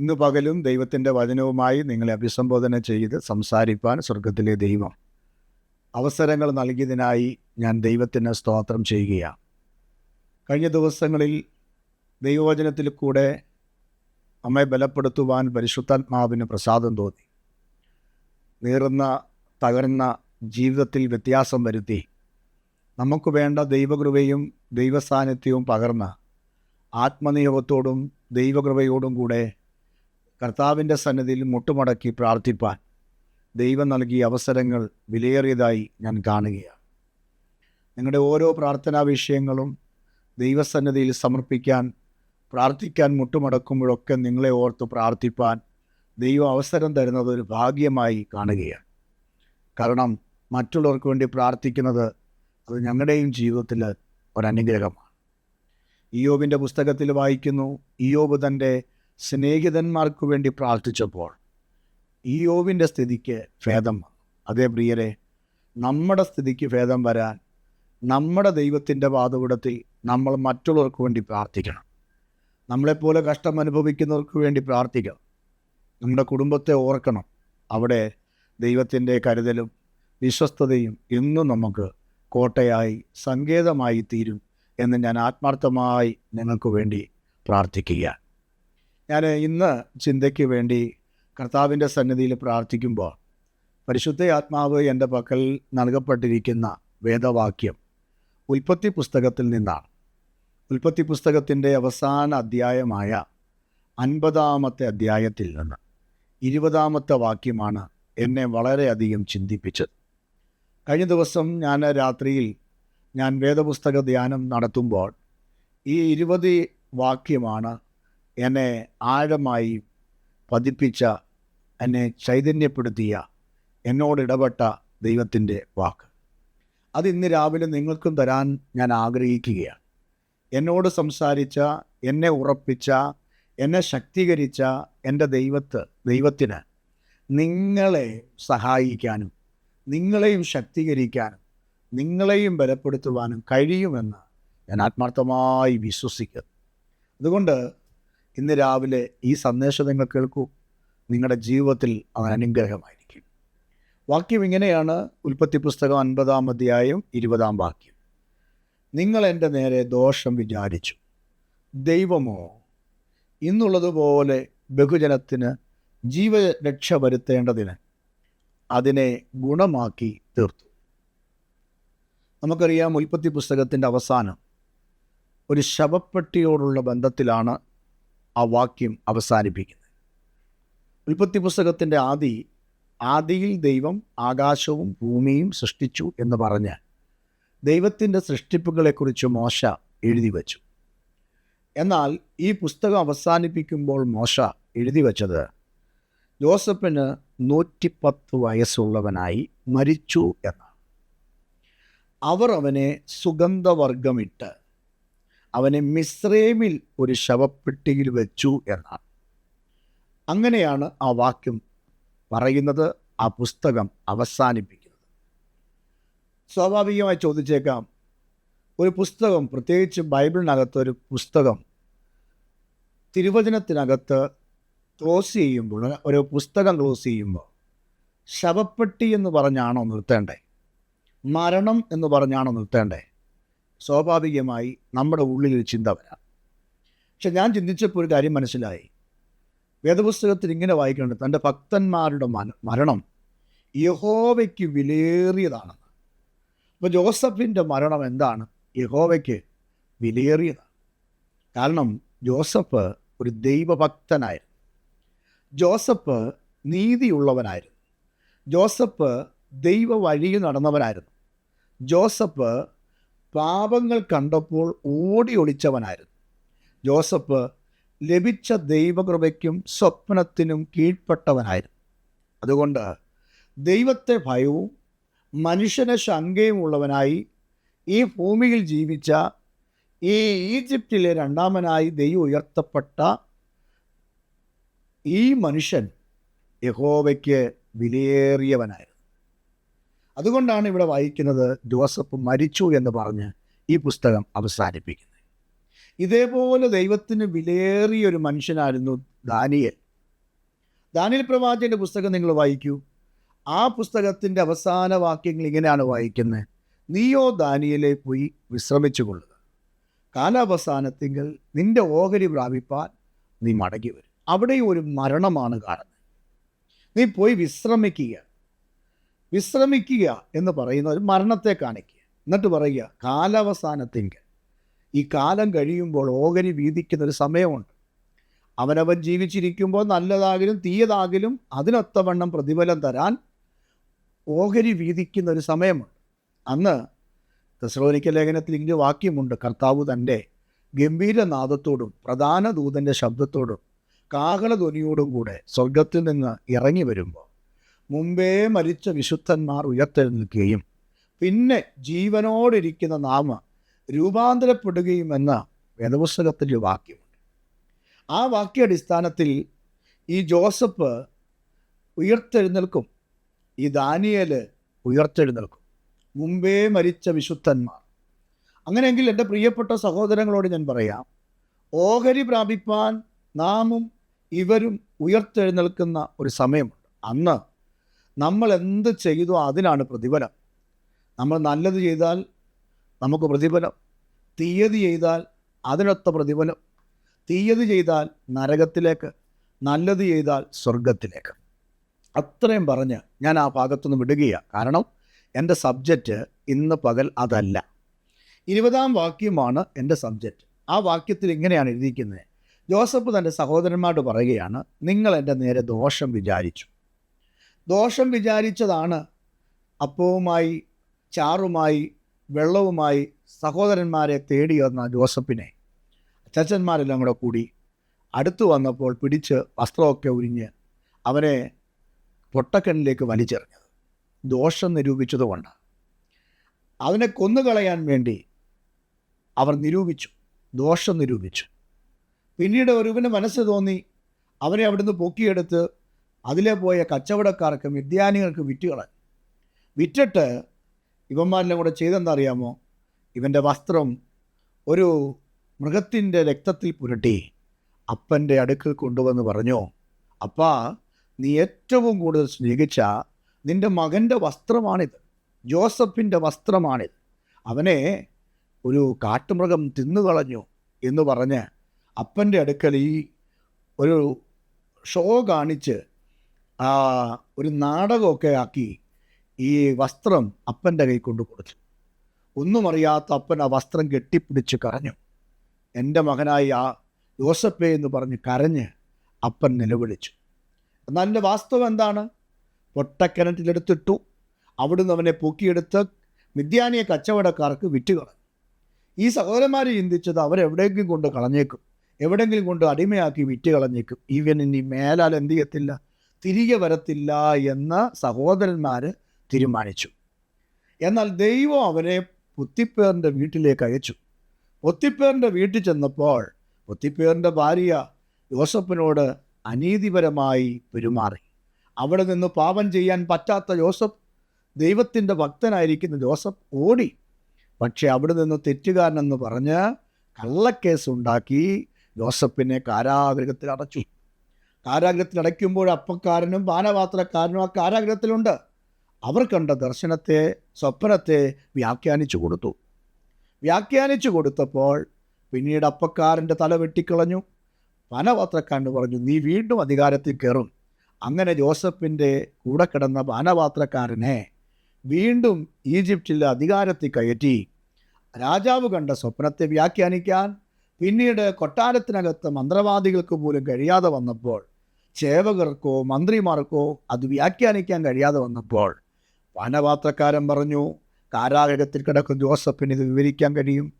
ഇന്ന് പകലും ദൈവത്തിന്റെ വചനവുമായി നിങ്ങളെ അഭിസംബോധന ചെയ്ത് സംസാരിപ്പാൻ സ്വർഗത്തിലെ ദൈവം. അവസരങ്ങൾ നൽകിയതിനായി ഞാൻ ദൈവത്തിന് സ്തോത്രം ചെയ്യുകയാണ്. കഴിഞ്ഞ ദിവസങ്ങളിൽ ദൈവവചനത്തിൽ കൂടെ നമ്മെ ബലപ്പെടുത്തുവാൻ പരിശുദ്ധാത്മാവിന് പ്രസാദം തോന്നി. നീറുന്ന തകർന്ന ജീവിതത്തിൽ വ്യത്യാസം വരുത്തി. നമുക്ക് വേണ്ട ദൈവകൃപയും ദൈവസാന്നിധ്യവും പകർന്ന ആത്മനിയോഗത്തോടും ദൈവകൃപയോടും കൂടെ കർത്താവിന്റെ സന്നിധിയിൽ മുട്ടുമടക്കി പ്രാർത്ഥിപ്പാൻ ദൈവം നൽകിയ അവസരങ്ങൾ വിലയേറിയതായി ഞാൻ കാണുകയാണ്. നിങ്ങളുടെ ഓരോ പ്രാർത്ഥനാ വിഷയങ്ങളും ദൈവസന്നിധിയിൽ സമർപ്പിക്കാൻ പ്രാർത്ഥിക്കാൻ മുട്ടുമടക്കുമ്പോഴൊക്കെ നിങ്ങളെ ഓർത്ത് പ്രാർത്ഥിപ്പാൻ ദൈവം അവസരം തരുന്നത് ഒരു ഭാഗ്യമായി കാണുകയാണ്. കാരണം മറ്റുള്ളവർക്ക് വേണ്ടി പ്രാർത്ഥിക്കുന്നത് അത് ഞങ്ങളുടെയും ജീവിതത്തിൽ ഒരനുഗ്രഹമാണ്. ഇയോബിന്റെ പുസ്തകത്തിൽ വായിക്കുന്നു ഇയോബ് തന്റെ സ്നേഹിതന്മാർക്ക് വേണ്ടി പ്രാർത്ഥിച്ചപ്പോൾ ഇയോബിന്റെ സ്ഥിതിക്ക് ഭേദം അതേ പ്രിയരെ നമ്മുടെ സ്ഥിതിക്ക് ഭേദം വരാൻ നമ്മുടെ ദൈവത്തിന്റെ പാതവിടത്തിൽ നമ്മൾ മറ്റുള്ളവർക്ക് വേണ്ടി പ്രാർത്ഥിക്കണം. നമ്മളെപ്പോലെ കഷ്ടം അനുഭവിക്കുന്നവർക്ക് വേണ്ടി പ്രാർത്ഥിക്കണം നമ്മുടെ കുടുംബത്തെ ഓർക്കണം. അവിടെ ദൈവത്തിന്റെ കരുതലും വിശ്വസ്തതയും എന്നും നമുക്ക് കോട്ടയായി സങ്കേതമായി തീരും എന്ന് ഞാൻ ആത്മാർത്ഥമായി നിങ്ങൾക്ക് വേണ്ടി പ്രാർത്ഥിക്കുക ഞാൻ ഇന്ന് ചിന്തയ്ക്ക് വേണ്ടി കർത്താവിന്റെ സന്നിധിയിൽ പ്രാർത്ഥിക്കുമ്പോൾ പരിശുദ്ധ ആത്മാവ് എന്റെ പക്കൽ നൽകപ്പെട്ടിരിക്കുന്ന വേദവാക്യം ഉൽപ്പത്തി പുസ്തകത്തിൽ നിന്നാണ്. ഉൽപ്പത്തി പുസ്തകത്തിന്റെ അവസാന അധ്യായമായ അൻപതാമത്തെ അധ്യായത്തിൽ നിന്ന് ഇരുപതാമത്തെ വാക്യമാണ് എന്നെ വളരെയധികം ചിന്തിപ്പിച്ചത്. കഴിഞ്ഞ ദിവസം ഞാൻ രാത്രിയിൽ ഞാൻ വേദപുസ്തക ധ്യാനം നടത്തുമ്പോൾ ഈ ഇരുപത് വാക്യമാണ് എന്നെ ആഴമായി പതിപ്പിച്ച എന്നെ ചൈതന്യപ്പെടുത്തിയ എന്നോട് ഇടപെട്ട ദൈവത്തിന്റെ വാക്ക്. അത് ഇന്ന് രാവിലെ നിങ്ങൾക്കും തരാൻ ഞാൻ ആഗ്രഹിക്കുകയാണ്. എന്നോട് സംസാരിച്ച എന്നെ ഉറപ്പിച്ച എന്നെ ശക്തീകരിച്ച എന്റെ ദൈവത്ത് ദൈവത്തിന് നിങ്ങളെ സഹായിക്കാനും നിങ്ങളെയും ശക്തീകരിക്കാനും നിങ്ങളെയും ബലപ്പെടുത്തുവാനും കഴിയുമെന്ന് ഞാൻ ആത്മാർത്ഥമായി വിശ്വസിക്കുന്നു. അതുകൊണ്ട് ഇന്ന് രാവിലെ ഈ സന്ദേശം നിങ്ങൾ കേൾക്കൂ. നിങ്ങളുടെ ജീവിതത്തിൽ അവൻ അനുഗ്രഹമായിരിക്കും. വാക്യം ഇങ്ങനെയാണ്. ഉൽപ്പത്തി പുസ്തകം അൻപതാം അധ്യായം ഇരുപതാം വാക്യം. നിങ്ങൾ എന്റെ നേരെ ദോഷം വിചാരിച്ചു. ദൈവമോ ഇന്നുള്ളതുപോലെ ബഹുജനത്തിന് ജീവരക്ഷ വരുത്തേണ്ടതിന് അതിനെ ഗുണമാക്കി തീർത്തു. നമുക്കറിയാം ഉൽപ്പത്തി പുസ്തകത്തിന്റെ അവസാനം ഒരു ശവപ്പെട്ടിയോടുള്ള ബന്ധത്തിലാണ് ആ വാക്യം അവസാനിപ്പിക്കുന്നത്. ഉൽപ്പത്തി പുസ്തകത്തിന്റെ ആദി ആദിയിൽ ദൈവം ആകാശവും ഭൂമിയും സൃഷ്ടിച്ചു എന്ന് പറഞ്ഞ് ദൈവത്തിന്റെ സൃഷ്ടിപ്പുകളെക്കുറിച്ച് മോശ എഴുതി വച്ചു. എന്നാൽ ഈ പുസ്തകം അവസാനിപ്പിക്കുമ്പോൾ മോശ എഴുതി വച്ചത് ജോസഫിന് നൂറ്റിപ്പത്ത് വയസ്സുള്ളവനായി മരിച്ചു എന്നാണ്. അവർ അവനെ സുഗന്ധവർഗമിട്ട് അവനെ മിശ്രേമിൽ ഒരു ശവപ്പെട്ടിയിൽ വെച്ചു എന്നാണ്. അങ്ങനെയാണ് ആ വാക്യം പറയുന്നത് ആ പുസ്തകം അവസാനിപ്പിക്കുന്നത്. സ്വാഭാവികമായി ചോദിച്ചേക്കാം ഒരു പുസ്തകം പ്രത്യേകിച്ച് ബൈബിളിനകത്ത് ഒരു പുസ്തകം തിരുവചനത്തിനകത്ത് ക്ലോസ് ചെയ്യുമ്പോൾ ഒരു പുസ്തകം ക്ലോസ് ചെയ്യുമ്പോൾ ശവപ്പെട്ടി എന്ന് പറഞ്ഞാണോ നിർത്തേണ്ടേ മരണം എന്ന് പറഞ്ഞാണോ നിർത്തേണ്ടേ സ്വാഭാവികമായി നമ്മുടെ ഉള്ളിൽ ഒരു ചിന്ത വരാം. പക്ഷെ ഞാൻ ചിന്തിച്ചപ്പോൾ ഒരു കാര്യം മനസ്സിലായി. വേദപുസ്തകത്തിൽ ഇങ്ങനെ വായിക്കുന്നുണ്ട് തന്റെ ഭക്തന്മാരുടെ മരണം യഹോവയ്ക്ക് വിലയേറിയതാണെന്ന്. അപ്പോൾ ജോസഫിന്റെ മരണം എന്താണ്? യഹോവയ്ക്ക് വിലയേറിയതാണ്. കാരണം ജോസഫ് ഒരു ദൈവഭക്തനായിരുന്നു. ജോസഫ് നീതിയുള്ളവനായിരുന്നു. ജോസഫ് ദൈവ വഴിയിൽ നടന്നവനായിരുന്നു. ജോസഫ് പാപങ്ങൾ കണ്ടപ്പോൾ ഓടി ഒളിച്ചവനായിരുന്നു. ജോസഫ് ലഭിച്ച ദൈവകൃപയ്ക്കും സ്വപ്നത്തിനും കീഴ്പ്പെട്ടവനായിരുന്നു. അതുകൊണ്ട് ദൈവത്തെ ഭയവും മനുഷ്യനെ ശങ്കയും ഉള്ളവനായി ഈ ഭൂമിയിൽ ജീവിച്ച ഈ ഈജിപ്തിലെ രണ്ടാമനായി ദൈവം ഉയർത്തപ്പെട്ട ഈ മനുഷ്യൻ യഹോവയ്ക്ക് വിലയേറിയവനായിരുന്നു. അതുകൊണ്ടാണ് ഇവിടെ വായിക്കുന്നത് ജോസഫ് മരിച്ചു എന്ന് പറഞ്ഞ് ഈ പുസ്തകം അവസാനിപ്പിക്കുന്നത്. ഇതേപോലെ ദൈവത്തിന് വിലയേറിയ ഒരു മനുഷ്യനായിരുന്നു ദാനിയൽ. ദാനിയൽ പ്രവാചന്റെ പുസ്തകം നിങ്ങൾ വായിക്കൂ. ആ പുസ്തകത്തിന്റെ അവസാന വാക്യങ്ങൾ ഇങ്ങനെയാണ് വായിക്കുന്നത്. നീയോ ദാനിയലെ പോയി വിശ്രമിച്ചു കൊള്ളുക കാലാവസാനത്തിങ്കിൽ നിന്റെ ഓഹരി പ്രാപിപ്പാൻ നീ മടങ്ങി വരും അവിടെയും ഒരു മരണമാണ് കാണുന്നത്. നീ പോയി വിശ്രമിക്കുക. വിശ്രമിക്കുക എന്ന് പറയുന്ന ഒരു മരണത്തെ കാണിക്കുക. എന്നിട്ട് പറയുക കാലാവസാനത്തിങ്കൽ ഈ കാലം കഴിയുമ്പോൾ ഓഹരി വീതിക്കുന്ന ഒരു സമയമുണ്ട്. അവനവൻ ജീവിച്ചിരിക്കുമ്പോൾ നല്ലതാകിലും തീയതാകിലും അതിനൊത്തവണ്ണം പ്രതിഫലം തരാൻ ഓഹരി വീതിക്കുന്ന ഒരു സമയമുണ്ട്. അന്ന് തെസ്ലോനിക്ക ലേഖനത്തിൽ ഇങ്ങനെ വാക്യമുണ്ട്. കർത്താവ് തന്റെ ഗംഭീരനാദത്തോടും പ്രധാന ദൂതന്റെ ശബ്ദത്തോടും കാഹളധ്വനിയോടും കൂടെ സ്വർഗത്തിൽ നിന്ന് ഇറങ്ങി വരുമ്പോൾ മുമ്പേ മരിച്ച വിശുദ്ധന്മാർ ഉയർത്തെഴുന്നേൽക്കുകയും പിന്നെ ജീവനോടിരിക്കുന്ന നാമ രൂപാന്തരപ്പെടുകയും എന്ന വേദപുസ്തകത്തിന്റെ വാക്യമുണ്ട്. ആ വാക്യാടിസ്ഥാനത്തിൽ ഈ ജോസഫ് ഉയർത്തെഴുന്നേൽക്കും. ഈ ദാനിയൽ ഉയർത്തെഴുന്നേൽക്കും. മുമ്പേ മരിച്ച വിശുദ്ധന്മാർ. അങ്ങനെയെങ്കിൽ എന്റെ പ്രിയപ്പെട്ട സഹോദരങ്ങളോട് ഞാൻ പറയാം. ഓഹരി പ്രാപിപ്പാൻ നാമും ഇവരും ഉയർത്തെഴുന്നേൽക്കുന്ന ഒരു സമയമുണ്ട്. അന്ന് നമ്മൾ എന്ത് ചെയ്തു അതിനാണ് പ്രതിഫലം. നമ്മൾ നല്ലത് ചെയ്താൽ നമുക്ക് പ്രതിഫലം. തീയതി ചെയ്താൽ അതിനൊത്ത പ്രതിഫലം. തീയതി ചെയ്താൽ നരകത്തിലേക്ക്. നല്ലത് ചെയ്താൽ സ്വർഗത്തിലേക്ക് അത്രയും പറഞ്ഞ് ഞാൻ ആ ഭാഗത്തുനിന്ന് വിടുകയാണ്. കാരണം എന്റെ സബ്ജക്റ്റ് ഇന്ന് പകൽ അതല്ല. ഇരുപതാം വാക്യമാണ് എന്റെ സബ്ജക്റ്റ്. ആ വാക്യത്തിൽ ഇങ്ങനെയാണ് എഴുതിയിരിക്കുന്നത്. ജോസഫ് തന്റെ സഹോദരന്മാരോട് പറയുകയാണ് നിങ്ങൾ എന്റെ നേരെ ദോഷം വിചാരിച്ചു. ദോഷം വിചാരിച്ചതാണ്. അപ്പവുമായി ചാറുമായി വെള്ളവുമായി സഹോദരന്മാരെ തേടി വന്ന ജോസഫിനെ. അച്ചച്ചന്മാരെല്ലാം കൂടെ കൂടി അടുത്തു വന്നപ്പോൾ പിടിച്ച് വസ്ത്രമൊക്കെ ഉരിഞ്ഞ് അവനെ പൊട്ടക്കണ്ണിലേക്ക് വലിച്ചെറിഞ്ഞത്. ദോഷം നിരൂപിച്ചതുകൊണ്ട്. അവനെ കൊന്നുകളയാൻ വേണ്ടി അവർ നിരൂപിച്ചു. ദോഷം നിരൂപിച്ചു. പിന്നീട് ഒരുവന് മനസ്സ് തോന്നി അവനെ അവിടുന്ന് പൊക്കിയെടുത്ത് അതിലെ പോയ കച്ചവടക്കാർക്ക് വിദ്യാനികൾക്കും വിറ്റുകളഞ്ഞു വിറ്റിട്ട് ഇവന്മാരെല്ലാം കൂടെ ചെയ്തെന്താ അറിയാമോ ഇവന്റെ വസ്ത്രം ഒരു മൃഗത്തിന്റെ രക്തത്തിൽ പുരട്ടി അപ്പന്റെ അടുക്കൽ കൊണ്ടുവന്ന് പറഞ്ഞു അപ്പാ നീ ഏറ്റവും കൂടുതൽ സ്നേഹിച്ച നിന്റെ മകന്റെ വസ്ത്രമാണിത്. ജോസഫിന്റെ വസ്ത്രമാണിത്. അവനെ ഒരു കാട്ടുമൃഗം തിന്നുകളഞ്ഞു എന്ന് പറഞ്ഞ് അപ്പന്റെ അടുക്കൽ ഈ ഒരു ഷോ കാണിച്ച് ഒരു നാടകമൊക്കെ ആക്കി ഈ വസ്ത്രം അപ്പന്റെ കൈ കൊണ്ട് കൊടുത്തു. ഒന്നും അറിയാത്ത അപ്പൻ ആ വസ്ത്രം കെട്ടിപ്പിടിച്ച് കരഞ്ഞു. എന്റെ മകനായി ആ ജോസഫേ എന്ന് പറഞ്ഞ് കരഞ്ഞ് അപ്പൻ നിലവിളിച്ചു. എന്നാൽ എന്റെ വാസ്തവം എന്താണ്? പൊട്ടക്കിണറ്റിലെടുത്തിട്ടു. അവിടുന്ന് അവനെ പൊക്കിയെടുത്ത് മിഥ്യാനിയ കച്ചവടക്കാർക്ക് വിറ്റുകളഞ്ഞു ഈ സഹോദരന്മാർ ചിന്തിച്ചത് അവരെവിടെയെങ്കിലും കൊണ്ട് കളഞ്ഞേക്കും. എവിടെയെങ്കിലും കൊണ്ട് അടിമയാക്കി വിറ്റ് കളഞ്ഞേക്കും. ഈവൻ ഇനി മേലാൽ എന്ത് ചെയ്യത്തില്ല? തിരികെ വരത്തില്ല എന്ന് സഹോദരന്മാർ തീരുമാനിച്ചു. എന്നാൽ ദൈവം അവനെ പുത്തിപ്പേറിന്റെ വീട്ടിലേക്ക് അയച്ചു. പൊത്തിപ്പേറിന്റെ വീട്ടിൽ ചെന്നപ്പോൾ പൊത്തിപ്പേറിന്റെ ഭാര്യ ജോസഫിനോട് അനീതിപരമായി പെരുമാറി. അവിടെ നിന്ന് പാപം ചെയ്യാൻ പറ്റാത്ത ജോസഫ് ദൈവത്തിന്റെ ഭക്തനായിരിക്കുന്ന ജോസഫ് ഓടി. പക്ഷെ അവിടെ നിന്ന് തെറ്റുകാരനെന്ന് പറഞ്ഞ് കള്ളക്കേസ് ഉണ്ടാക്കി ജോസഫിനെ കാരാഗ്രഹത്തിൽ അടച്ചു. കാരാഗൃഹത്തിൽ അടയ്ക്കുമ്പോൾ അപ്പക്കാരനും പാനപാത്രക്കാരനും ആ കാരാഗ്രഹത്തിലുണ്ട്. അവർ കണ്ട ദർശനത്തെ സ്വപ്നത്തെ വ്യാഖ്യാനിച്ചു കൊടുത്തു. വ്യാഖ്യാനിച്ചു കൊടുത്തപ്പോൾ പിന്നീട് അപ്പക്കാരന്റെ തല വെട്ടിക്കളഞ്ഞു. പാനപാത്രക്കാരന് പറഞ്ഞു നീ വീണ്ടും അധികാരത്തിൽ കയറും. അങ്ങനെ ജോസഫിന്റെ കൂടെ കിടന്ന പാനപാത്രക്കാരനെ വീണ്ടും ഈജിപ്തിലെ അധികാരത്തിൽ കയറ്റി. രാജാവ് കണ്ട സ്വപ്നത്തെ വ്യാഖ്യാനിക്കാൻ പിന്നീട് കൊട്ടാരത്തിനകത്ത് മന്ത്രവാദികൾക്ക് പോലും കഴിയാതെ വന്നപ്പോൾ സേവകർക്കോ മന്ത്രിമാർക്കോ അത് വ്യാഖ്യാനിക്കാൻ കഴിയാതെ വന്നപ്പോൾ പാനപാത്രക്കാരൻ പറഞ്ഞു കാരാഗ്രഹത്തിൽ കിടക്കുന്ന ജോസഫിന് ഇത് വിവരിക്കാൻ കഴിയും.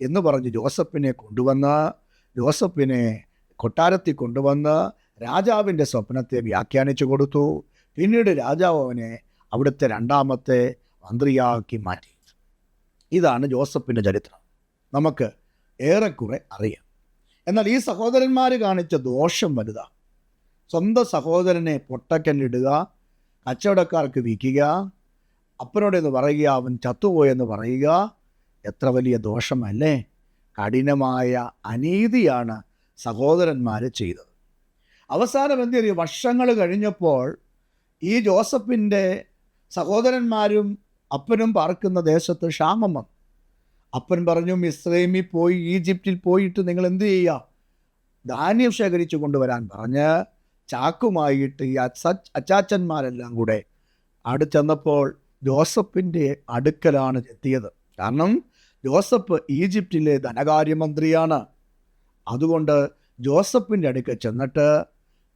എന്ന് പറഞ്ഞ് ജോസഫിനെ കൊണ്ടുവന്ന് ജോസഫിനെ കൊട്ടാരത്തിൽ കൊണ്ടുവന്ന് രാജാവിന്റെ സ്വപ്നത്തെ വ്യാഖ്യാനിച്ചു കൊടുത്തു. പിന്നീട് രാജാവ് അവനെ അവിടുത്തെ രണ്ടാമത്തെ മന്ത്രിയാക്കി മാറ്റി. ഇതാണ് ജോസഫിന്റെ ചരിത്രം. നമുക്ക് ഏറെക്കുറെ അറിയാം. എന്നാൽ ഈ സഹോദരന്മാർ കാണിച്ച ദോഷം വലുതാണ് സ്വന്തം സഹോദരനെ പൊട്ടക്കല്ലിടുക കച്ചവടക്കാർക്ക് വിൽക്കുക അപ്പനോടെന്ന് പറയുക അവൻ ചത്തുപോയെന്ന് പറയുക എത്ര വലിയ ദോഷമല്ലേ? കഠിനമായ അനീതിയാണ് സഹോദരന്മാർ ചെയ്തത്. അവസാനം എന്ത് ചെയ്യും വർഷങ്ങൾ കഴിഞ്ഞപ്പോൾ ഈ ജോസഫിന്റെ സഹോദരന്മാരും അപ്പനും പാർക്കുന്ന ദേശത്ത് ക്ഷാമം വന്നു. അപ്പൻ പറഞ്ഞു മിസ്രൈമിൽ പോയി ഈജിപ്തിൽ പോയിട്ട് നിങ്ങൾ എന്ത് ചെയ്യുക? ധാന്യം ശേഖരിച്ചു കൊണ്ടുവരാൻ പറഞ്ഞ് ചാക്കുമായിട്ട് ഈ അച്ച അച്ചാച്ചന്മാരെല്ലാം കൂടെ അവിടെ ചെന്നപ്പോൾ ജോസഫിന്റെ അടുക്കലാണ് എത്തിയത്. കാരണം ജോസഫ് ഈജിപ്തിലെ ധനകാര്യമന്ത്രിയാണ്. അതുകൊണ്ട് ജോസഫിന്റെ അടുക്കൽ ചെന്നിട്ട്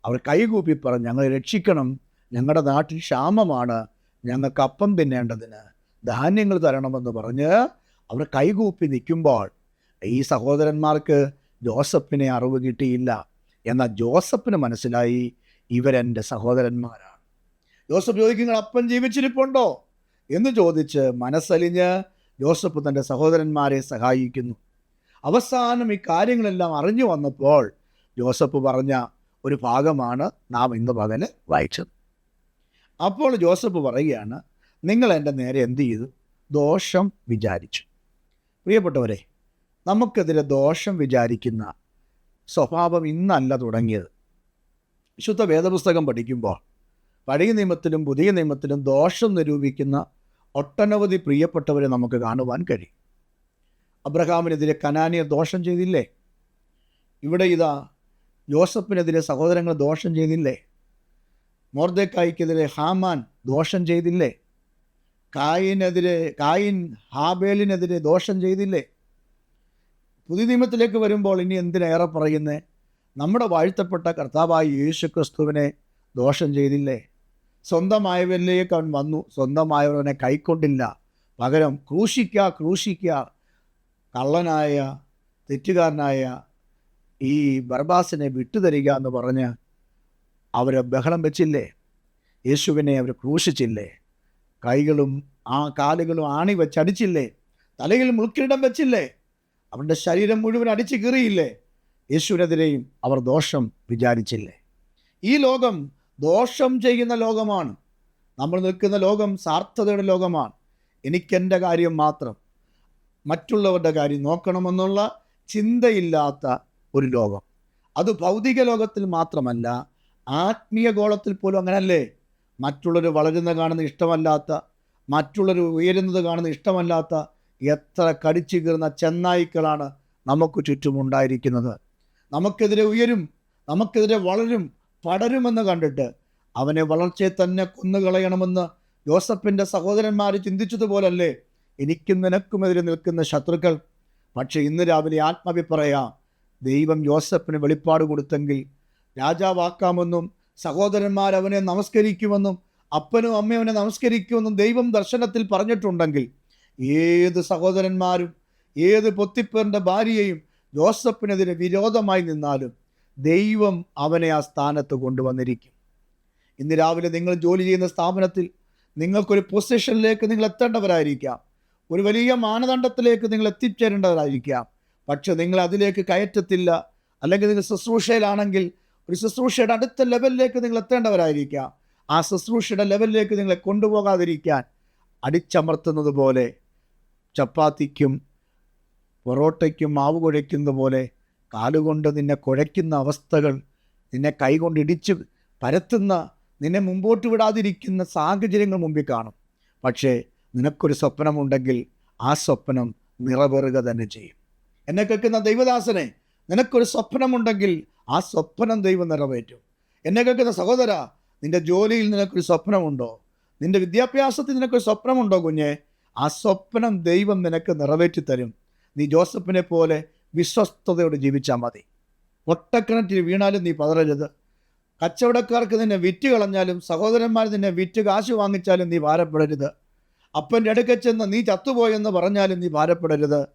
അവർ കൈകൂപ്പി പറഞ്ഞു ഞങ്ങളെ രക്ഷിക്കണം. ഞങ്ങളുടെ നാട്ടിൽ ക്ഷാമമാണ്. ഞങ്ങൾക്ക് അപ്പം തിന്നേണ്ടതിന് ധാന്യങ്ങൾ തരണമെന്ന് പറഞ്ഞ് അവർ കൈകൂപ്പി നിൽക്കുമ്പോൾ ഈ സഹോദരന്മാർക്ക് ജോസഫിനെ അറിവ് കിട്ടിയില്ല. എന്നാൽ ജോസഫിന് മനസ്സിലായി ഇവരെന്റെ സഹോദരന്മാരാണ്. ജോസഫ് ചോദിക്കുന്ന അപ്പൻ ജീവിച്ചിരിപ്പുണ്ടോ? എന്ന് ചോദിച്ച് മനസ്സലിഞ്ഞ് ജോസഫ് തന്റെ സഹോദരന്മാരെ സഹായിക്കുന്നു. അവസാനം ഈ കാര്യങ്ങളെല്ലാം അറിഞ്ഞു വന്നപ്പോൾ ജോസഫ് പറഞ്ഞ ഒരു ഭാഗമാണ് നാം ഇന്ന് പകൽ വായിച്ചത്. അപ്പോൾ ജോസഫ് പറയുകയാണ് നിങ്ങൾ എന്റെ നേരെ എന്ത് ചെയ്തു? ദോഷം വിചാരിച്ചു. പ്രിയപ്പെട്ടവരെ നമുക്കെതിരെ ദോഷം വിചാരിക്കുന്ന സ്വഭാവം ഇന്നല്ല തുടങ്ങിയത്. വിശുദ്ധ വേദപുസ്തകം പഠിക്കുമ്പോൾ പഴയ നിയമത്തിലും പുതിയ നിയമത്തിലും ദോഷം നിരൂപിക്കുന്ന ഒട്ടനവധി പ്രിയപ്പെട്ടവരെ നമുക്ക് കാണുവാൻ കഴിയും. അബ്രഹാമിനെതിരെ കനാനിയർ ദോഷം ചെയ്തില്ലേ? ഇവിടെ ഇതാ ജോസഫിനെതിരെ സഹോദരങ്ങൾ ദോഷം ചെയ്തില്ലേ? മോർദക്കായ്ക്കെതിരെ ഹാമാൻ ദോഷം ചെയ്തില്ലേ? കായിനെതിരെ കായിൻ ഹാബേലിനെതിരെ ദോഷം ചെയ്തില്ലേ? പുതിയ നിയമത്തിലേക്ക് വരുമ്പോൾ ഇനി എന്തിനേറെ പറയുന്നേ? നമ്മുടെ വാഴ്ത്തപ്പെട്ട കർത്താവായ യേശു ക്രിസ്തുവിനെ ദോഷം ചെയ്തില്ലേ? സ്വന്തമായവരിലേക്ക് അവൻ വന്നു. സ്വന്തമായവനെ കൈക്കൊണ്ടില്ല. പകരം ക്രൂശിക്ക ക്രൂശിക്ക. കള്ളനായ തെറ്റുകാരനായ ഈ ബർബാസിനെ വിട്ടുതരിക എന്ന് പറഞ്ഞ് അവരെ ബഹളം വെച്ചില്ലേ? യേശുവിനെ അവർ ക്രൂശിച്ചില്ലേ? കൈകളും ആ കാലുകളും ആണി വെച്ചടിച്ചില്ലേ തലയിൽ മുൾക്കിരിടം വെച്ചില്ലേ? അവരുടെ ശരീരം മുഴുവൻ അടിച്ചു കീറിയില്ലേ? യേശുവിനെതിരെയും അവർ ദോഷം വിചാരിച്ചില്ലേ? ഈ ലോകം ദോഷം ചെയ്യുന്ന ലോകമാണ്. നമ്മൾ നിൽക്കുന്ന ലോകം സാർത്ഥതയുടെ ലോകമാണ്. എനിക്കെന്റെ കാര്യം മാത്രം. മറ്റുള്ളവരുടെ കാര്യം നോക്കണമെന്നുള്ള ചിന്തയില്ലാത്ത ഒരു ലോകം. അത് ഭൗതിക ലോകത്തിൽ മാത്രമല്ല ആത്മീയ ഗോളത്തിൽ പോലും അങ്ങനല്ലേ? മറ്റുള്ളവർ വളരുന്ന കാണുന്ന ഇഷ്ടമല്ലാത്ത മറ്റുള്ളവർ ഉയരുന്നത് കാണുന്ന ഇഷ്ടമല്ലാത്ത എത്ര കടിച്ചു കീറുന്ന ചെന്നായ്ക്കളാണ് നമുക്ക് ചുറ്റുമുണ്ടായിരിക്കുന്നത് നമുക്കെതിരെ ഉയരും നമുക്കെതിരെ വളരും പടരുമെന്ന് കണ്ടിട്ട് അവനെ വളർച്ചയെ തന്നെ കൊന്നുകളയണമെന്ന് ജോസഫിന്റെ സഹോദരന്മാർ ചിന്തിച്ചതുപോലല്ലേ? എനിക്കും നിനക്കുമെതിരെ നിൽക്കുന്ന ശത്രുക്കൾ. പക്ഷേ ഇന്ന് രാവിലെ ആത്മാവി ദൈവം യോസഫിന് വെളിപ്പാട് കൊടുത്തെങ്കിൽ രാജാവാക്കാമെന്നും സഹോദരന്മാരവനെ നമസ്കരിക്കുമെന്നും അപ്പനും അമ്മയും അവനെ നമസ്കരിക്കുമെന്നും ദൈവം ദർശനത്തിൽ പറഞ്ഞിട്ടുണ്ടെങ്കിൽ ഏത് സഹോദരന്മാരും ഏത് പൊത്തിപ്പേറിന്റെ ഭാര്യയും ജോസഫിനെതിരെ വിരോധമായി നിന്നാലും ദൈവം അവനെ ആ സ്ഥാനത്ത് കൊണ്ടുവന്നിരിക്കും. ഇന്ന് രാവിലെ നിങ്ങൾ ജോലി ചെയ്യുന്ന സ്ഥാപനത്തിൽ നിങ്ങൾക്കൊരു പൊസിഷനിലേക്ക് നിങ്ങൾ എത്തേണ്ടവരായിരിക്കാം. ഒരു വലിയ മാനദണ്ഡത്തിലേക്ക് നിങ്ങൾ എത്തിച്ചേരേണ്ടവരായിരിക്കാം. പക്ഷെ നിങ്ങൾ അതിലേക്ക് കയറ്റത്തില്ല. അല്ലെങ്കിൽ നിങ്ങൾ ശുശ്രൂഷയിലാണെങ്കിൽ ഒരു ശുശ്രൂഷയുടെ അടുത്ത ലെവലിലേക്ക് നിങ്ങൾ എത്തേണ്ടവരായിരിക്കാം. ആ ശുശ്രൂഷയുടെ ലെവലിലേക്ക് നിങ്ങളെ കൊണ്ടുപോകാതിരിക്കാൻ അടിച്ചമർത്തുന്നത് പോലെ ചപ്പാത്തിക്കും പൊറോട്ടയ്ക്കും മാവ് കുഴയ്ക്കുന്ന പോലെ കാലുകൊണ്ട് നിന്നെ കുഴയ്ക്കുന്ന അവസ്ഥകൾ നിന്നെ കൈകൊണ്ട് ഇടിച്ച് പരത്തുന്ന നിന്നെ മുമ്പോട്ട് വിടാതിരിക്കുന്ന സാഹചര്യങ്ങൾ മുമ്പിൽ കാണും. പക്ഷേ നിനക്കൊരു സ്വപ്നമുണ്ടെങ്കിൽ ആ സ്വപ്നം നിറവേറുക തന്നെ ചെയ്യും. എന്നെ കേൾക്കുന്ന ദൈവദാസനെ നിനക്കൊരു സ്വപ്നമുണ്ടെങ്കിൽ ആ സ്വപ്നം ദൈവം നിറവേറ്റും. എന്നെ കേൾക്കുന്ന സഹോദര നിന്റെ ജോലിയിൽ നിനക്കൊരു സ്വപ്നമുണ്ടോ? നിന്റെ വിദ്യാഭ്യാസത്തിൽ നിനക്കൊരു സ്വപ്നമുണ്ടോ കുഞ്ഞെ? ആ സ്വപ്നം ദൈവം നിനക്ക് നിറവേറ്റി തരും. നീ ജോസഫിനെ പോലെ വിശ്വസ്തയോടെ ജീവിച്ചാൽ മതി. ഒട്ടക്കിണറ്റിൽ വീണാലും നീ പതറരുത്. കച്ചവടക്കാർക്ക് നിന്നെ വിറ്റ് കളഞ്ഞാലും സഹോദരന്മാർ നിന്നെ വിറ്റ് കാശ് വാങ്ങിച്ചാലും നീ ഭാരപ്പെടരുത്. അപ്പന്റെ അടുക്കൽ ചെന്ന് നീ ചത്തുപോയെന്ന് പറഞ്ഞാലും നീ ഭാരപ്പെടരുത്.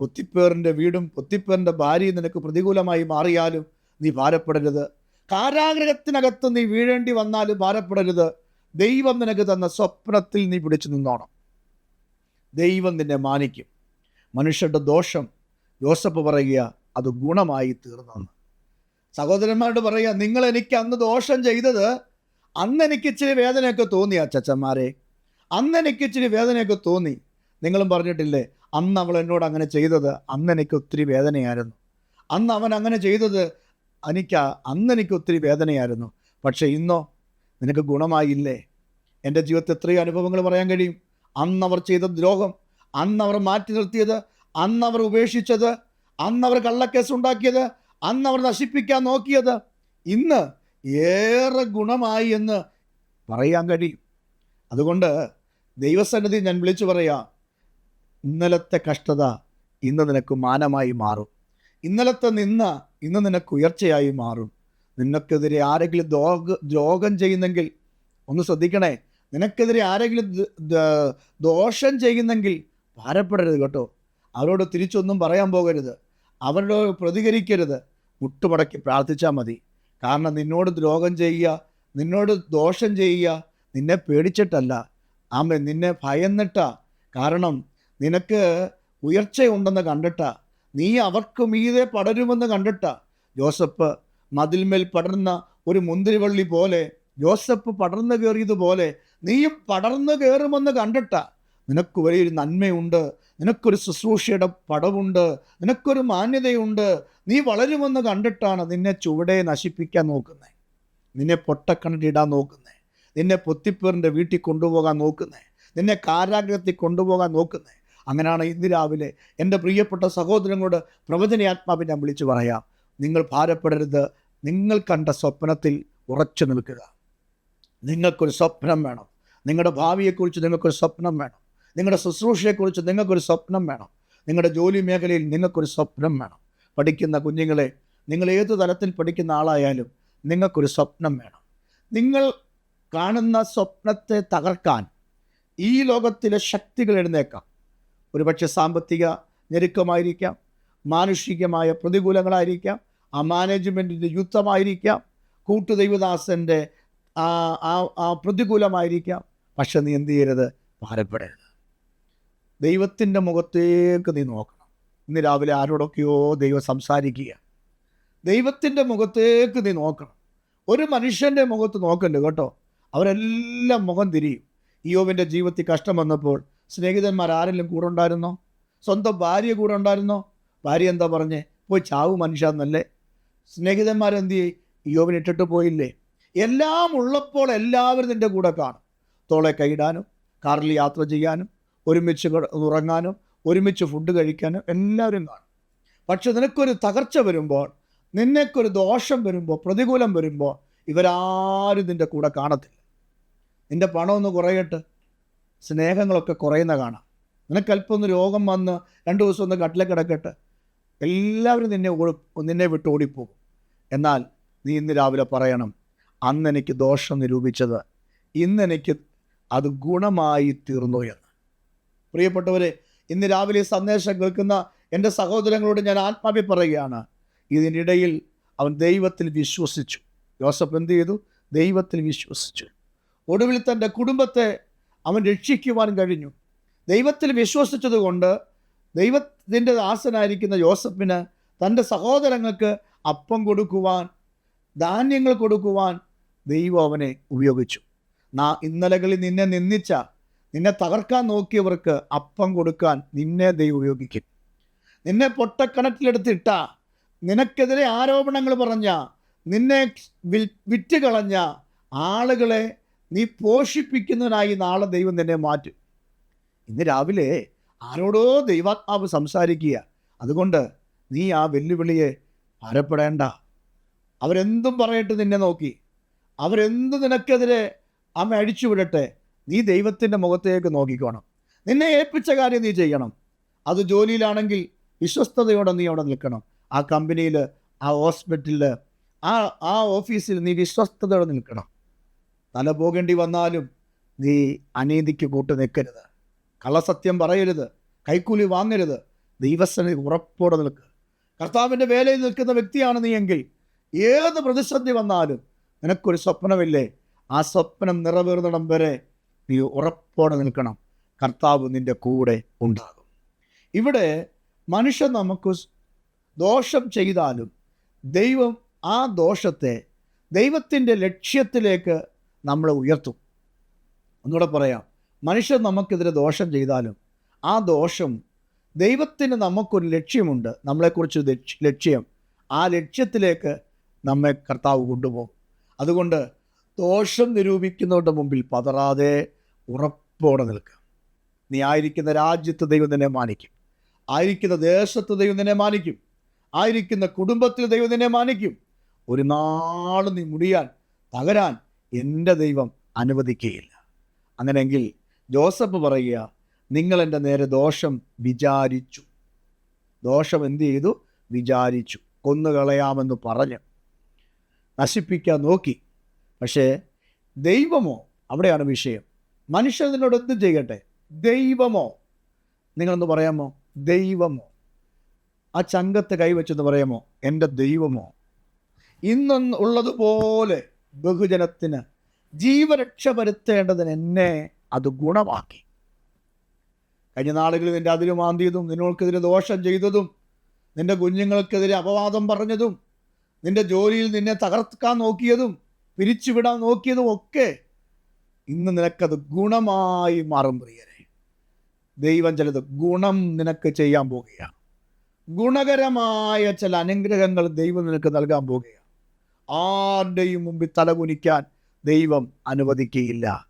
കുത്തിപ്പേറിന്റെ വീടും കുത്തിപ്പേറിന്റെ ഭാര്യയും നിനക്ക് പ്രതികൂലമായി മാറിയാലും നീ ഭാരപ്പെടരുത്. കാരാഗ്രഹത്തിനകത്ത് നീ വീഴേണ്ടി വന്നാലും ഭാരപ്പെടരുത്. ദൈവം നിനക്ക് തന്ന സ്വപ്നത്തിൽ നീ പിടിച്ചു നിന്നോണം. ദൈവം നിന്നെ മാനിക്കും. മനുഷ്യരുടെ ദോഷം ജോസഫ് പറയുക അത് ഗുണമായി തീർന്നെന്ന് സഹോദരന്മാരോട് പറയുക നിങ്ങൾ എനിക്ക് അന്ന് ദോഷം ചെയ്തത് അന്ന് എനിക്ക് ഇച്ചിരി വേദനയൊക്കെ തോന്നി അച്ചച്ചന്മാരെ. അന്ന് എനിക്ക് ഇച്ചിരി വേദനയൊക്കെ തോന്നി. നിങ്ങളും പറഞ്ഞിട്ടില്ലേ അന്ന് അവൾ എന്നോട് അങ്ങനെ ചെയ്തത് അന്ന് എനിക്ക് ഒത്തിരി വേദനയായിരുന്നു. അന്ന് അവൻ അങ്ങനെ ചെയ്തത് എനിക്ക് അന്ന് എനിക്ക് ഒത്തിരി വേദനയായിരുന്നു. പക്ഷേ ഇന്നോ നിനക്ക് ഗുണമായില്ലേ? എന്റെ ജീവിതത്തിൽ എത്രയോ അനുഭവങ്ങൾ പറയാൻ കഴിയും. അന്ന് അവർ ചെയ്ത ദ്രോഹം അന്നവർ മാറ്റി നിർത്തിയത് അന്നവർ ഉപേക്ഷിച്ചത് അന്ന് അവർ കള്ളക്കേസ് ഉണ്ടാക്കിയത് അന്ന് അവർ നശിപ്പിക്കാൻ നോക്കിയത്. ഇന്ന് ഏറെ ഗുണമായി എന്ന് പറയാൻ കഴിയും. അതുകൊണ്ട് ദൈവസന്നിധി ഞാൻ വിളിച്ചു പറയാ ഇന്നലത്തെ കഷ്ടത ഇന്ന് നിനക്ക് മാനമായി മാറും. ഇന്നലത്തെ നിന്ന ഇന്ന് നിനക്ക് ഉയർച്ചയായി മാറും. നിനക്കെതിരെ ആരെങ്കിലും ദ്രോഹ ദ്രോഹം ചെയ്യുന്നെങ്കിൽ ഒന്ന് ശ്രദ്ധിക്കണേ നിനക്കെതിരെ ആരെങ്കിലും ദോഷം ചെയ്യുന്നെങ്കിൽ ഭാരപ്പെടരുത് കേട്ടോ. അവരോട് തിരിച്ചൊന്നും പറയാൻ പോകരുത്. അവരോട് പ്രതികരിക്കരുത്. മുട്ടുമടക്കി പ്രാർത്ഥിച്ചാൽ മതി. കാരണം നിന്നോട് ദ്രോഹം ചെയ്യുക നിന്നോട് ദോഷം ചെയ്യുക നിന്നെ പേടിച്ചിട്ടല്ല. ആമ നിന്നെ ഭയന്നിട്ട. കാരണം നിനക്ക് ഉയർച്ചയുണ്ടെന്ന് കണ്ടിട്ട. നീ അവർക്ക് മീതെ പടരുമെന്ന് കണ്ടിട്ട. ജോസഫ് മതിൽമേൽ പടർന്ന ഒരു മുന്തിരിവള്ളി പോലെ ജോസഫ് പടർന്നു കയറിയതുപോലെ നീയും പടർന്നു കയറുമെന്ന് കണ്ടിട്ട നിനക്ക് വലിയൊരു നന്മയുണ്ട് നിനക്കൊരു ശുശ്രൂഷയുടെ പടവുണ്ട് നിനക്കൊരു മാന്യതയുണ്ട്. നീ വളരുമെന്ന് കണ്ടിട്ടാണ് നിന്നെ ചുവടെ നശിപ്പിക്കാൻ നോക്കുന്നത് നിന്നെ പൊട്ടക്കണ്ടിടാൻ നോക്കുന്നത് നിന്നെ പൊത്തിപ്പേറിന്റെ വീട്ടിൽ കൊണ്ടുപോകാൻ നോക്കുന്നത് നിന്നെ കാരാഗ്രഹത്തിൽ കൊണ്ടുപോകാൻ നോക്കുന്നത് അങ്ങനെയാണ് ഇന്ന് രാവിലെ എന്റെ പ്രിയപ്പെട്ട സഹോദരങ്ങളോട് പ്രവചനയാത്മാവിനെ ഞാൻ വിളിച്ചു പറയാം. നിങ്ങൾ ഭാരപ്പെടരുത്. നിങ്ങൾ കണ്ട സ്വപ്നത്തിൽ ഉറച്ചു നിൽക്കുക. നിങ്ങൾക്കൊരു സ്വപ്നം വേണം. നിങ്ങളുടെ ഭാവിയെക്കുറിച്ച് നിങ്ങൾക്കൊരു സ്വപ്നം വേണം. നിങ്ങളുടെ ശുശ്രൂഷയെക്കുറിച്ച് നിങ്ങൾക്കൊരു സ്വപ്നം വേണം. നിങ്ങളുടെ ജോലി മേഖലയിൽ നിങ്ങൾക്കൊരു സ്വപ്നം വേണം. പഠിക്കുന്ന കുഞ്ഞുങ്ങളെ നിങ്ങൾ ഏത് തലത്തിൽ പഠിക്കുന്ന ആളായാലും നിങ്ങൾക്കൊരു സ്വപ്നം വേണം. നിങ്ങൾ കാണുന്ന സ്വപ്നത്തെ തകർക്കാൻ ഈ ലോകത്തിലെ ശക്തികൾ എഴുന്നേക്കാം ഒരുപക്ഷെ സാമ്പത്തിക ഞെരുക്കമായിരിക്കാം മാനുഷികമായ പ്രതികൂലങ്ങളായിരിക്കാം ആ മാനേജ്മെന്റിന്റെ യുദ്ധമായിരിക്കാം കൂട്ടുദൈവദാസന്റെ ആ ആ- പ്രതികൂലമായിരിക്കാം. പക്ഷെ നീ എന്ത് ചെയ്യരുത്? ഭാരപ്പെടരുത്. ദൈവത്തിന്റെ മുഖത്തേക്ക് നീ നോക്കണം. ഇന്ന് രാവിലെ ആരോടൊക്കെയോ ദൈവം സംസാരിക്കുക. ദൈവത്തിന്റെ മുഖത്തേക്ക് നീ നോക്കണം. ഒരു മനുഷ്യന്റെ മുഖത്ത് നോക്കണ്ട കേട്ടോ. അവരെല്ലാം മുഖം തിരിയും. ഇയോവിന്റെ ജീവിതത്തിൽ കഷ്ടം വന്നപ്പോൾ സ്നേഹിതന്മാർ ആരെങ്കിലും കൂടെ ഉണ്ടായിരുന്നോ? സ്വന്തം ഭാര്യ കൂടെ ഉണ്ടായിരുന്നോ? ഭാര്യ എന്താ പറഞ്ഞേ? പോയി ചാവ് മനുഷ്യ എന്നല്ലേ സ്നേഹിതന്മാരെന്ത് ചെയ്യും? ഇയോവിനെ ഇട്ടിട്ട് പോയില്ലേ? എല്ലാം ഉള്ളപ്പോൾ എല്ലാവരും നിന്റെ കൂടെ കാണും. തോളെ കൈയിടാനും കാറിൽ യാത്ര ചെയ്യാനും ഒരുമിച്ച് ഉറങ്ങാനും ഒരുമിച്ച് ഫുഡ് കഴിക്കാനും എല്ലാവരും കാണും. പക്ഷെ നിനക്കൊരു തകർച്ച വരുമ്പോൾ നിനക്കൊരു ദോഷം വരുമ്പോൾ പ്രതികൂലം വരുമ്പോൾ ഇവരാരും നിന്റെ കൂടെ കാണത്തില്ല. നിന്റെ പണമൊന്ന് കുറയട്ടെ. സ്നേഹങ്ങളൊക്കെ കുറയുന്ന കാണാം. നിനക്ക് അല്പം ഒന്ന് രോഗം വന്ന് രണ്ട് ദിവസം ഒന്ന് കട്ടിലെ കിടക്കട്ടെ. എല്ലാവരും നിന്നെ നിന്നെ വിട്ട് ഓടിപ്പോകും. എന്നാൽ നീ ഇന്ന് രാവിലെ പറയണം അന്ന് എനിക്ക് ദോഷം നിരൂപിച്ചത്. ഇന്ന് എനിക്ക് അത് ഗുണമായി തീർന്നു എന്ന്. പ്രിയപ്പെട്ടവരെ ഇന്ന് രാവിലെ സന്ദേശം കേൾക്കുന്ന എന്റെ സഹോദരങ്ങളോട് ഞാൻ ആത്മാവി പറയുകയാണ്. ഇതിനിടയിൽ അവൻ ദൈവത്തിൽ വിശ്വസിച്ചു. ജോസഫ് എന്ത് ചെയ്തു? ദൈവത്തിൽ വിശ്വസിച്ചു. ഒടുവിൽ തന്റെ കുടുംബത്തെ അവൻ രക്ഷിക്കുവാൻ കഴിഞ്ഞു. ദൈവത്തിൽ വിശ്വസിച്ചതുകൊണ്ട് ദൈവത്തിന്റെ ദാസനായിരിക്കുന്ന ജോസഫിന് തന്റെ സഹോദരങ്ങൾക്ക് അപ്പം കൊടുക്കുവാൻ ധാന്യങ്ങൾ കൊടുക്കുവാൻ ദൈവം അവനെ ഉപയോഗിച്ചു. ഇന്നലകളിൽ നിന്നെ നിന്ദിച്ച നിന്നെ തകർക്കാൻ നോക്കിയവർക്ക് അപ്പം കൊടുക്കാൻ നിന്നെ ദൈവം ഉപയോഗിക്കും. നിന്നെ പൊട്ടക്കണക്കിലെടുത്തിട്ട നിനക്കെതിരെ ആരോപണങ്ങൾ പറഞ്ഞ നിന്നെ വിൽ വിറ്റ് കളഞ്ഞ ആളുകളെ നീ പോഷിപ്പിക്കുന്നതിനായി നാളെ ദൈവം നിന്നെ മാറ്റും. ഇന്ന് രാവിലെ ആരോടോ ദൈവാത്മാവ് സംസാരിക്കുക. അതുകൊണ്ട് നീ ആ വെല്ലുവിളിയെ ഭാരപ്പെടേണ്ട. അവരെന്തും പറയട്ടെ നിന്നെ നോക്കി. അവരെന്ത് നിനക്കെതിരെ അമ്മ അഴിച്ചു വിടട്ടെ. നീ ദൈവത്തിന്റെ മുഖത്തേക്ക് നോക്കിക്കോണം. നിന്നെ ഏൽപ്പിച്ച കാര്യം നീ ചെയ്യണം. അത് ജോലിയിലാണെങ്കിൽ വിശ്വസ്തയോടെ നീ അവിടെ നിൽക്കണം. ആ കമ്പനിയിൽ ആ ഹോസ്പിറ്റലിൽ ആ ആ ഓഫീസിൽ നീ വിശ്വസ്തയോടെ നിൽക്കണം. തല പോകേണ്ടി വന്നാലും നീ അനീതിക്ക് കൂട്ട് നിൽക്കരുത്. കള്ളസത്യം പറയരുത്. കൈക്കൂലി വാങ്ങരുത്. ദൈവസ്ഥന ഉറപ്പോടെ നിൽക്കുക കർത്താവിന്റെ വേലയിൽ നിൽക്കുന്ന വ്യക്തിയാണ് നീ എങ്കിൽ ഏത് പ്രതിസന്ധി വന്നാലും നിനക്കൊരു സ്വപ്നമില്ലേ? ആ സ്വപ്നം നിറവേറുന്നിടം വരെ നീ ഉറപ്പോടെ നിൽക്കണം. കർത്താവ് നിന്റെ കൂടെ ഉണ്ടാകും. ഇവിടെ മനുഷ്യൻ നമുക്ക് ദോഷം ചെയ്താലും ദൈവം ആ ദോഷത്തെ ദൈവത്തിന്റെ ലക്ഷ്യത്തിലേക്ക് നമ്മളെ ഉയർത്തും. ഒന്നുകൂടെ പറയാം. മനുഷ്യൻ നമുക്കെതിരെ ദോഷം ചെയ്താലും ആ ദോഷം ദൈവത്തിന് നമുക്കൊരു ലക്ഷ്യമുണ്ട്. നമ്മളെക്കുറിച്ച് ലക്ഷ്യം. ആ ലക്ഷ്യത്തിലേക്ക് നമ്മെ കർത്താവ് കൊണ്ടുപോകും. അതുകൊണ്ട് ദോഷം നിരൂപിക്കുന്നവരുടെ മുമ്പിൽ പതറാതെ ഉറപ്പോടെ നിൽക്കുക. നീ ആയിരിക്കുന്ന രാജ്യത്ത് ദൈവം നിന്നെ മാനിക്കും. ആയിരിക്കുന്ന ദേശത്ത് ദൈവം നിന്നെ മാനിക്കും. ആയിരിക്കുന്ന കുടുംബത്തിൽ ദൈവം നിന്നെ മാനിക്കും. ഒരു നാളും നീ മുടിയാൻ തകരാൻ എന്റെ ദൈവം അനുവദിക്കുകയില്ല. അങ്ങനെയെങ്കിൽ ജോസഫ് പറയുക നിങ്ങൾ എന്റെ നേരെ ദോഷം വിചാരിച്ചു. ദോഷം എന്ത് ചെയ്തു? വിചാരിച്ചു. കൊന്നുകളയാമെന്ന് പറഞ്ഞ്. നശിപ്പിക്കാൻ നോക്കി. പക്ഷേ ദൈവമോ? അവിടെയാണ് വിഷയം. മനുഷ്യർ നിന്നോട് എന്ത് ചെയ്യട്ടെ? ദൈവമോ? നിങ്ങളൊന്ന് പറയാമോ? ദൈവമോ? ആ ചങ്കത്ത് കൈവച്ചെന്ന് പറയാമോ? എന്റെ ദൈവമോ? ഇന്നൊന്ന് ഉള്ളതുപോലെ ബഹുജനത്തിന് ജീവരക്ഷ വരുത്തേണ്ടതിന് എന്നെ അത് ഗുണമാക്കി. കഴിഞ്ഞ നാളുകളിൽ നിന്റെ അതിര് മാന്തിയതും നിന്നോൾക്കെതിരെ ദോഷം ചെയ്തതും നിന്റെ കുഞ്ഞുങ്ങൾക്കെതിരെ അപവാദം പറഞ്ഞതും നിന്റെ ജോലിയിൽ നിന്നെ തകർക്കാൻ നോക്കിയതും പിരിച്ചുവിടാൻ നോക്കിയതും ഒക്കെ ഇന്ന് നിനക്കത് ഗുണമായി മാറും പ്രിയരെ. ദൈവം ചിലത് ഗുണം നിനക്ക് ചെയ്യാൻ പോകുകയാണ്. ഗുണകരമായ ചില അനുഗ്രഹങ്ങൾ ദൈവം നിനക്ക് നൽകാൻ പോകുകയാണ്. ആരുടെയും മുമ്പിൽ തലകുനിക്കാൻ ദൈവം അനുവദിക്കുകയില്ല.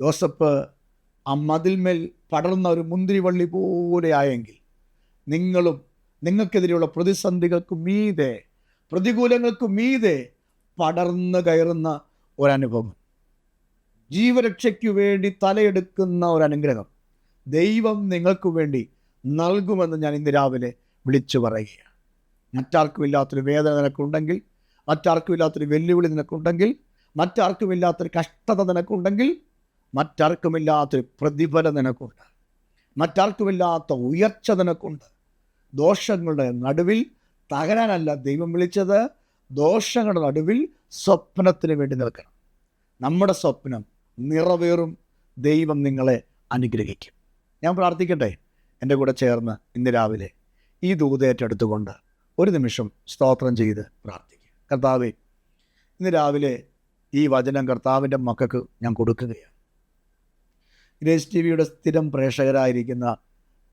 ജോസഫ് ആ മതിൽമേൽ പടർന്ന ഒരു മുന്തിരിവള്ളി പോലെ ആയെങ്കിൽ നിങ്ങളും നിങ്ങൾക്കെതിരെയുള്ള പ്രതിസന്ധികൾക്ക് മീതെ പ്രതികൂലങ്ങൾക്ക് മീതെ പടർന്നു കയറുന്ന ഒരനുഭവം. ജീവരക്ഷയ്ക്കു വേണ്ടി തലയെടുക്കുന്ന അനുഗ്രഹം ദൈവം നിങ്ങൾക്ക് വേണ്ടി നൽകുമെന്ന് ഞാൻ ഇന്ന് രാവിലെ വിളിച്ചു പറയുകയാണ്. മറ്റാർക്കും ഇല്ലാത്തൊരു വേദന നിനക്കുണ്ടെങ്കിൽ മറ്റാർക്കും ഇല്ലാത്തൊരു വെല്ലുവിളി നിനക്കുണ്ടെങ്കിൽ മറ്റാർക്കും ഇല്ലാത്തൊരു കഷ്ടത നിനക്കുണ്ടെങ്കിൽ മറ്റാർക്കും മറ്റാർക്കുമില്ലാത്തൊരു പ്രതിഫലം നിനക്കുണ്ട്. മറ്റാർക്കുമില്ലാത്ത ഉയർച്ച നിനക്കുണ്ട്. ദോഷങ്ങളുടെ നടുവിൽ തകരാനല്ല ദൈവം വിളിച്ചത്. ദോഷങ്ങളുടെ നടുവിൽ സ്വപ്നത്തിന് വേണ്ടി നിൽക്കണം. നമ്മുടെ സ്വപ്നം നിറവേറും ദൈവം നിങ്ങളെ അനുഗ്രഹിക്കും. ഞാൻ പ്രാർത്ഥിക്കട്ടെ? എന്റെ കൂടെ ചേർന്ന് ഇന്ന് രാവിലെ ഈ ദൂതേറ്റെടുത്തുകൊണ്ട് ഒരു നിമിഷം സ്തോത്രം ചെയ്ത് പ്രാർത്ഥിക്കുക കർത്താവെ ഇന്ന് രാവിലെ ഈ വചനം കർത്താവിന്റെ മക്കൾക്ക് ഞാൻ കൊടുക്കുകയാണ്. ഗ്രേസ് ടി വിയുടെ സ്ഥിരം പ്രേക്ഷകരായിരിക്കുന്ന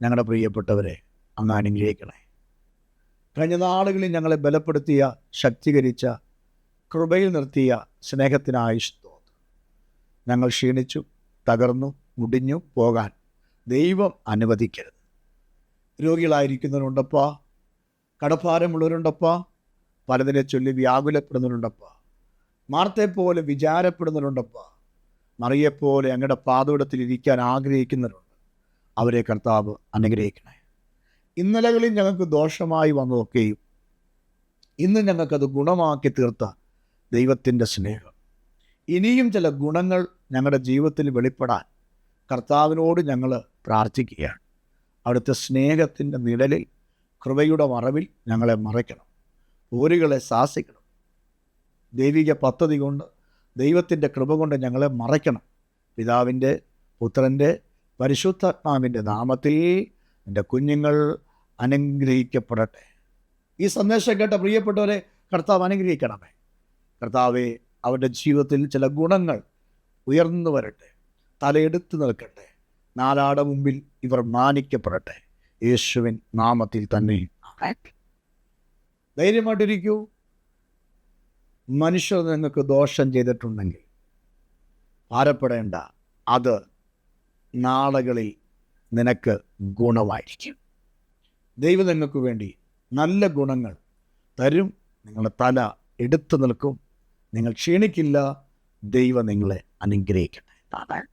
ഞങ്ങളുടെ പ്രിയപ്പെട്ടവരെ അങ്ങ് അനുഗ്രഹിക്കണേ കഴിഞ്ഞ നാളുകളിൽ ഞങ്ങളെ ബലപ്പെടുത്തിയ ശക്തീകരിച്ച കൃപയിൽ നിർത്തിയ സ്നേഹത്തിനായി ഞങ്ങൾ ക്ഷീണിച്ചു തകർന്നു മുടിഞ്ഞു പോകാൻ ദൈവം അനുവദിക്കരുത്. രോഗികളായിരിക്കുന്നവരുണ്ടപ്പാ കടഭാരമുള്ളവരുണ്ടപ്പാ പലതിനെ ചൊല്ലി വ്യാകുലപ്പെടുന്നവരുണ്ടപ്പാ മാർത്തയെപ്പോലെ വിചാരപ്പെടുന്നവരുണ്ടപ്പാ മറിയെപ്പോലെ അങ്ങയുടെ പാതോടത്തിൽ ഇരിക്കാൻ ആഗ്രഹിക്കുന്നവരുണ്ട്. അവരെ കർത്താവ് അനുഗ്രഹിക്കണേ ഇന്നലകളിൽ ഞങ്ങൾക്ക് ദോഷമായി വന്നതൊക്കെയും ഇന്ന് ഞങ്ങൾക്കത് ഗുണമാക്കി തീർത്ത ദൈവത്തിന്റെ സ്നേഹം. ഇനിയും ചില ഗുണങ്ങൾ ഞങ്ങളുടെ ജീവിതത്തിൽ വെളിപ്പെടാൻ കർത്താവിനോട് ഞങ്ങൾ പ്രാർത്ഥിക്കുകയാണ്. അവിടുത്തെ സ്നേഹത്തിന്റെ നിഴലിൽ കൃപയുടെ മറവിൽ ഞങ്ങളെ മറയ്ക്കണം. പോരുകളെ ശാസിക്കണം. ദൈവിക പദ്ധതി കൊണ്ട് ദൈവത്തിന്റെ കൃപ കൊണ്ട് ഞങ്ങളെ മറയ്ക്കണം. പിതാവിന്റെ പുത്രന്റെ പരിശുദ്ധാത്മാവിന്റെ നാമത്തിൽ എന്റെ കുഞ്ഞുങ്ങൾ അനുഗ്രഹിക്കപ്പെടട്ടെ. ഈ സന്ദേശം കേട്ട പ്രിയപ്പെട്ടവരെ കർത്താവ് അനുഗ്രഹിക്കണമേ. കർത്താവെ അവരുടെ ജീവിതത്തിൽ ചില ഗുണങ്ങൾ ഉയർന്നു വരട്ടെ. തലയെടുത്ത് നിൽക്കട്ടെ. നാലാട മുമ്പിൽ ഇവർ മാനിക്കപ്പെടട്ടെ. യേശുവിൻ നാമത്തിൽ തന്നെ. ധൈര്യമായിട്ടിരിക്കൂ. മനുഷ്യർ നിങ്ങൾക്ക് ദോഷം ചെയ്തിട്ടുണ്ടെങ്കിൽ ഭാരപ്പെടേണ്ട. അത് നാളുകളിൽ നിനക്ക് ഗുണമായിരിക്കും. ദൈവം നിങ്ങൾക്ക് വേണ്ടി നല്ല ഗുണങ്ങൾ തരും. നിങ്ങളുടെ തല എടുത്തു നിൽക്കും. നിങ്ങൾ ക്ഷീണിക്കില്ല. ദൈവം നിങ്ങളെ അനുഗ്രഹിക്കട്ടെ.